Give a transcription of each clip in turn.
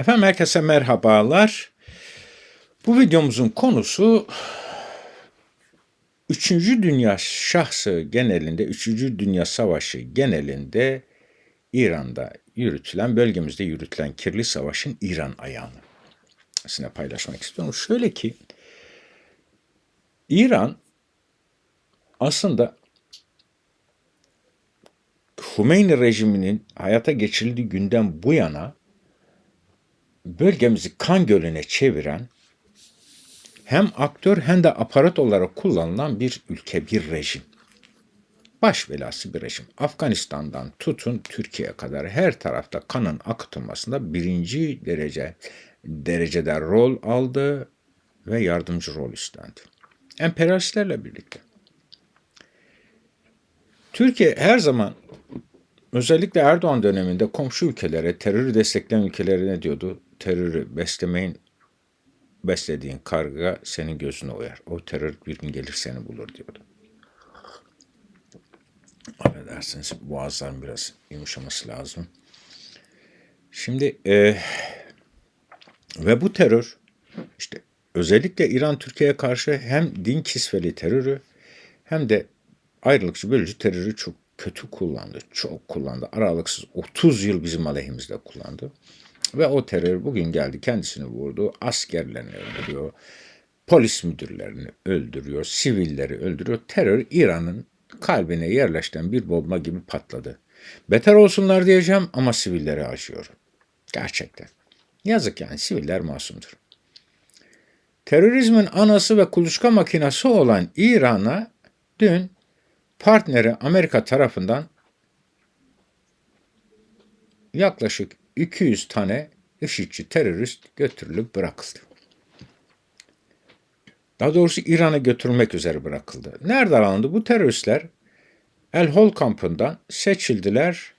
Efendim herkese merhabalar. Bu videomuzun konusu 3. Dünya şahsı genelinde, 3. Dünya Savaşı genelinde İran'da yürütülen, bölgemizde yürütülen kirli savaşın İran ayağını sizinle paylaşmak istiyorum. Şöyle ki İran aslında Hümeyni rejiminin hayata geçirildiği günden bu yana bölgemizi kan gölüne çeviren hem aktör hem de aparat olarak kullanılan bir ülke, bir rejim. Baş belası bir rejim. Afganistan'dan tutun Türkiye'ye kadar her tarafta kanın akıtılmasında birinci derece derecede rol aldı ve yardımcı rol üstlendi. Emperyalistlerle birlikte. Türkiye her zaman özellikle Erdoğan döneminde komşu ülkelere, terörü destekleyen ülkelere ne diyordu? Terörü beslemeyin, beslediğin karga senin gözüne uyar. O terör bir gün gelir seni bulur diyordu. Affedersiniz boğazların biraz yumuşaması lazım. Şimdi e, ve bu terör işte özellikle İran Türkiye'ye karşı hem din kisveli terörü hem de ayrılıkçı bölücü terörü çok kötü kullandı. Çok kullandı. Aralıksız 30 yıl bizim aleyhimizde kullandı. Ve o terör bugün geldi kendisini vurdu. Askerlerini öldürüyor. Polis müdürlerini öldürüyor. Sivilleri öldürüyor. Terör İran'ın kalbine yerleşten bir bomba gibi patladı. Beter olsunlar diyeceğim ama sivilleri acıyorum. Gerçekten. Yazık yani siviller masumdur. Terörizmin anası ve kuluçka makinesi olan İran'a dün partneri Amerika tarafından yaklaşık 200 tane IŞİD'ci terörist götürülüp bırakıldı. Daha doğrusu İran'a götürülmek üzere bırakıldı. Nereden alındı? Bu teröristler El Hol kampından seçildiler.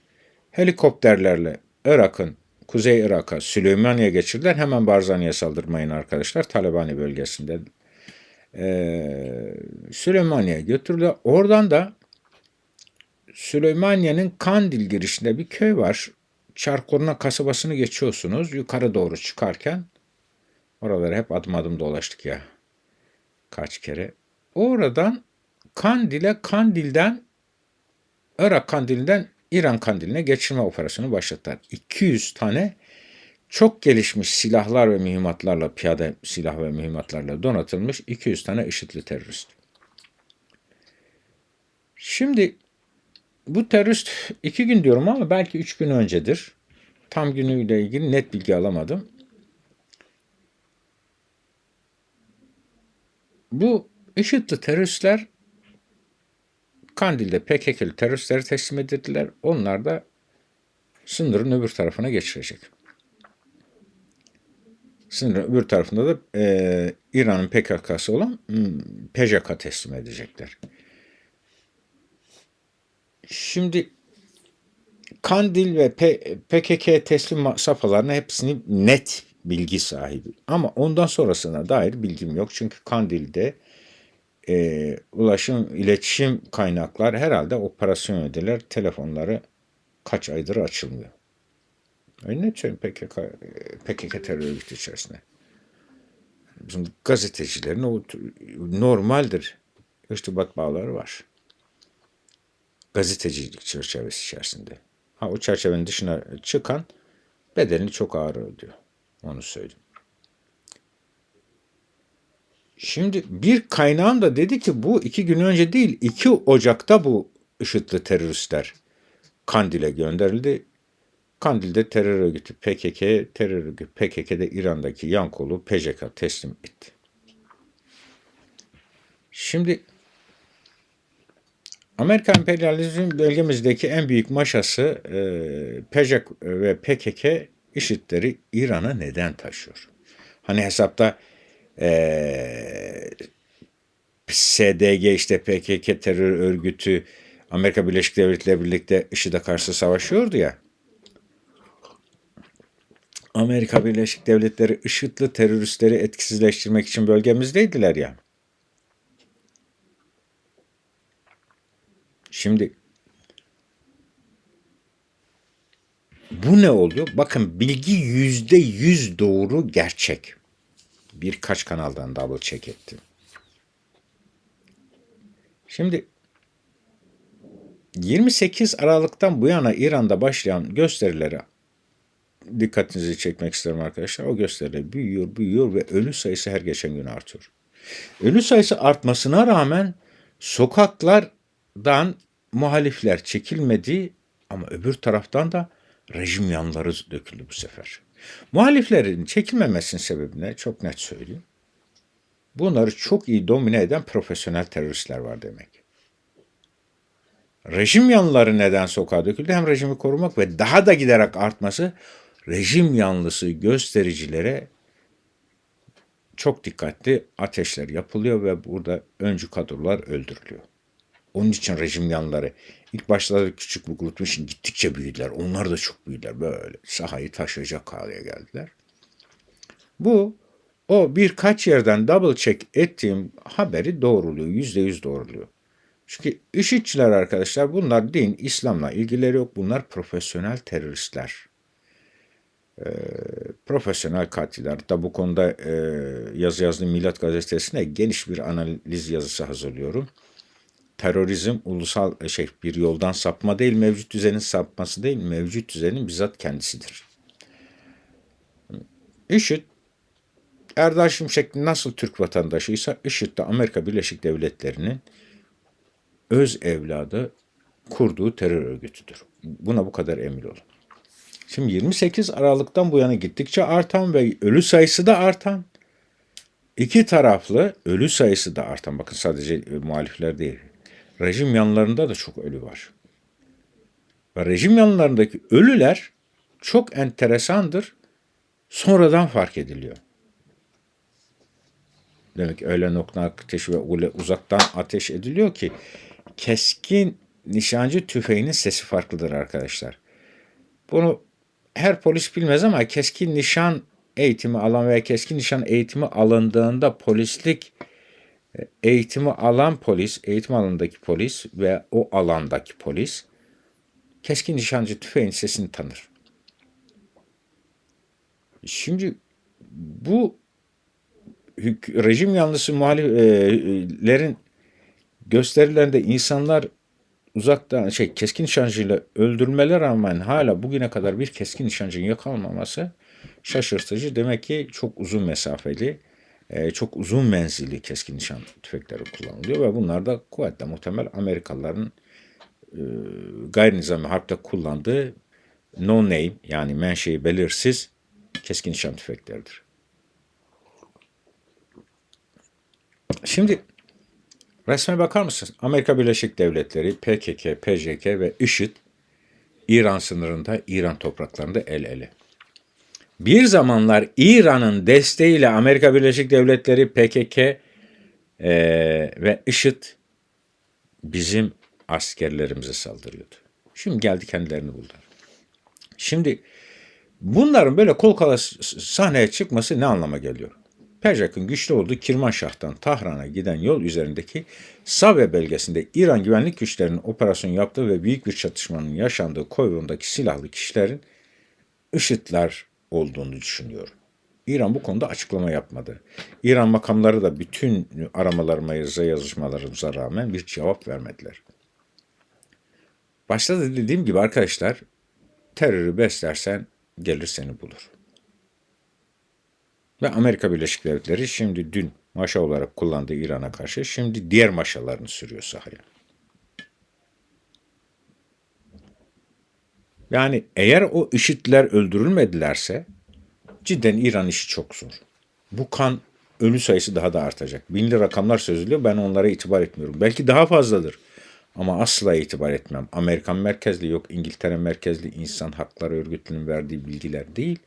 Helikopterlerle Irak'ın, Kuzey Irak'a, Süleymaniye geçirdiler. Hemen Barzani'ye saldırmayın arkadaşlar. Talabani bölgesinde. Ee, Süleymaniye'ye götürdüler. Oradan da Süleymaniye'nin Kandil girişinde bir köy var. Çarkorna kasabasını geçiyorsunuz. Yukarı doğru çıkarken oraları hep adım adım dolaştık ya. Kaç kere. Oradan Kandil'e, Kandil'den Irak Kandil'inden İran Kandili'ne geçirme operasyonu başlattılar. 200 tane çok gelişmiş silahlar ve mühimmatlarla, piyade silah ve mühimmatlarla donatılmış 200 tane IŞİD'li terörist. Şimdi bu terörist iki gün diyorum ama belki üç gün öncedir. Tam günüyle ilgili net bilgi alamadım. Bu IŞİD'li teröristler Kandil'de PKK'lı teröristleri teslim edildiler. Onlar da sınırın öbür tarafına geçirecek. Sınırın öbür tarafında da e, İran'ın PKK'sı olan hmm, PJK teslim edecekler. Şimdi Kandil ve PKK teslim safhalarına hepsini net bilgi sahibi. Ama ondan sonrasına dair bilgim yok. Çünkü Kandil'de e, ulaşım, iletişim kaynaklar herhalde operasyon ediler. Telefonları kaç aydır açılmıyor. Öyle söyleyeyim PKK, PKK terör örgütü içerisinde. Bizim gazetecilerin o normaldir. İrtibat bağları var gazetecilik çerçevesi içerisinde. Ha o çerçevenin dışına çıkan bedelini çok ağır ödüyor. Onu söyleyeyim. Şimdi bir kaynağım da dedi ki bu iki gün önce değil 2 Ocak'ta bu IŞİD'li teröristler Kandil'e gönderildi. Kandil'de terör örgütü PKK, terör örgütü PKK'de İran'daki yan kolu PJK teslim etti. Şimdi Amerika emperyalizmin bölgemizdeki en büyük maşası e, PEJAK ve PKK IŞİD'leri İran'a neden taşıyor? Hani hesapta e, SDG işte PKK terör örgütü Amerika Birleşik Devletleri birlikte IŞİD'e karşı savaşıyordu ya. Amerika Birleşik Devletleri IŞİD'li teröristleri etkisizleştirmek için bölgemizdeydiler ya. Şimdi Bu ne oluyor? Bakın bilgi yüzde yüz doğru gerçek. Birkaç kanaldan double check ettim. Şimdi 28 Aralık'tan bu yana İran'da başlayan gösterilere dikkatinizi çekmek isterim arkadaşlar. O gösteriler büyüyor, büyüyor ve ölü sayısı her geçen gün artıyor. Ölü sayısı artmasına rağmen sokaklardan muhalifler çekilmedi ama öbür taraftan da rejim yanları döküldü bu sefer. Muhaliflerin çekilmemesinin sebebine çok net söyleyeyim. Bunları çok iyi domine eden profesyonel teröristler var demek. Rejim yanlıları neden sokağa döküldü? Hem rejimi korumak ve daha da giderek artması rejim yanlısı göstericilere çok dikkatli ateşler yapılıyor ve burada öncü kadrolar öldürülüyor. Onun için rejim yanları ilk başlarda küçük bir grup için gittikçe büyüdüler. Onlar da çok büyüdüler. Böyle sahayı taşıyacak hale geldiler. Bu o birkaç yerden double check ettiğim haberi doğruluyor. Yüzde yüz doğruluyor. Çünkü IŞİD'çiler arkadaşlar bunlar din, İslam'la ilgileri yok. Bunlar profesyonel teröristler. Ee, profesyonel katiller. Da bu konuda e, yazı yazdığım Milat Gazetesi'ne geniş bir analiz yazısı hazırlıyorum. Terörizm ulusal e, şey bir yoldan sapma değil, mevcut düzenin sapması değil, mevcut düzenin bizzat kendisidir. IŞİD Erdal Şimşek nasıl Türk vatandaşıysa IŞİD de Amerika Birleşik Devletleri'nin öz evladı kurduğu terör örgütüdür. Buna bu kadar emin olun. Şimdi 28 Aralık'tan bu yana gittikçe artan ve ölü sayısı da artan. iki taraflı ölü sayısı da artan. Bakın sadece e, muhalifler değil. Rejim yanlarında da çok ölü var. Ve rejim yanlarındaki ölüler çok enteresandır. Sonradan fark ediliyor. Demek öyle nokta ateşi ve öyle uzaktan ateş ediliyor ki keskin nişancı tüfeğinin sesi farklıdır arkadaşlar. Bunu her polis bilmez ama keskin nişan eğitimi alan veya keskin nişan eğitimi alındığında polislik eğitimi alan polis, eğitim alanındaki polis ve o alandaki polis keskin nişancı tüfeğin sesini tanır. Şimdi bu rejim yanlısı muhaliflerin gösterilerinde insanlar uzaktan şey keskin nişancıyla öldürmeler rağmen hala bugüne kadar bir keskin nişancının yakalanmaması şaşırtıcı. Demek ki çok uzun mesafeli, e, çok uzun menzilli keskin nişan tüfekleri kullanılıyor ve bunlar da kuvvetle muhtemel Amerikalıların e, gayri nizami harpte kullandığı no name yani menşei belirsiz keskin nişan tüfekleridir. Şimdi resme bakar mısınız? Amerika Birleşik Devletleri, PKK, PJK ve IŞİD İran sınırında, İran topraklarında el ele. Bir zamanlar İran'ın desteğiyle Amerika Birleşik Devletleri, PKK e, ve IŞİD bizim askerlerimize saldırıyordu. Şimdi geldi kendilerini buldular. Şimdi bunların böyle kol kala sahneye çıkması ne anlama geliyor? Perjak'ın güçlü olduğu Kirmanşah'tan Tahran'a giden yol üzerindeki Save bölgesinde İran güvenlik güçlerinin operasyon yaptığı ve büyük bir çatışmanın yaşandığı koyundaki silahlı kişilerin IŞİD'ler olduğunu düşünüyorum. İran bu konuda açıklama yapmadı. İran makamları da bütün aramalarıma, yazışmalarımıza rağmen bir cevap vermediler. Başta da dediğim gibi arkadaşlar, terörü beslersen gelir seni bulur. Ve Amerika Birleşik Devletleri şimdi dün maşa olarak kullandığı İran'a karşı şimdi diğer maşalarını sürüyor sahaya. Yani eğer o IŞİD'ler öldürülmedilerse cidden İran işi çok zor. Bu kan ölü sayısı daha da artacak. Binli rakamlar sözülüyor ben onlara itibar etmiyorum. Belki daha fazladır. Ama asla itibar etmem. Amerikan merkezli yok İngiltere merkezli insan hakları örgütünün verdiği bilgiler değil.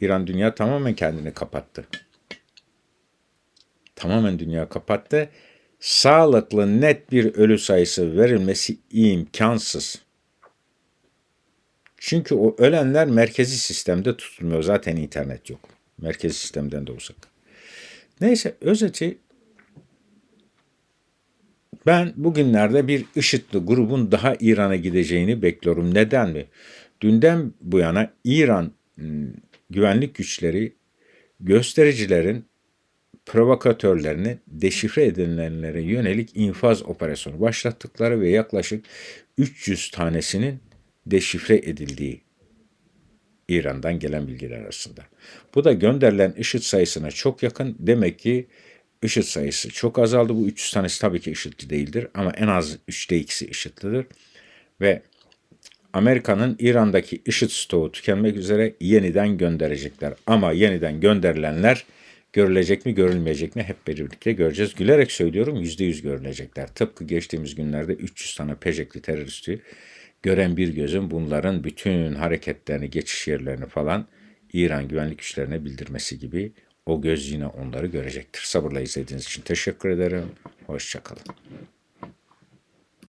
İran dünya tamamen kendini kapattı. Tamamen dünya kapattı. Sağlıklı net bir ölü sayısı verilmesi imkansız. Çünkü o ölenler merkezi sistemde tutulmuyor. Zaten internet yok. Merkezi sistemden de uzak. Neyse özeti ben bugünlerde bir IŞİD'li grubun daha İran'a gideceğini bekliyorum. Neden mi? dünden bu yana İran m, güvenlik güçleri göstericilerin provokatörlerini deşifre edilenlere yönelik infaz operasyonu başlattıkları ve yaklaşık 300 tanesinin deşifre edildiği İran'dan gelen bilgiler arasında. Bu da gönderilen IŞİD sayısına çok yakın. Demek ki IŞİD sayısı çok azaldı. Bu 300 tanesi tabii ki IŞİD'li değildir ama en az 3'te 2'si IŞİD'lidir. Ve Amerika'nın İran'daki IŞİD stoğu tükenmek üzere yeniden gönderecekler. Ama yeniden gönderilenler görülecek mi görülmeyecek mi hep birlikte göreceğiz. Gülerek söylüyorum %100 görülecekler. Tıpkı geçtiğimiz günlerde 300 tane pejekli teröristi gören bir gözün bunların bütün hareketlerini, geçiş yerlerini falan İran güvenlik güçlerine bildirmesi gibi o göz yine onları görecektir. Sabırla izlediğiniz için teşekkür ederim. Hoşçakalın.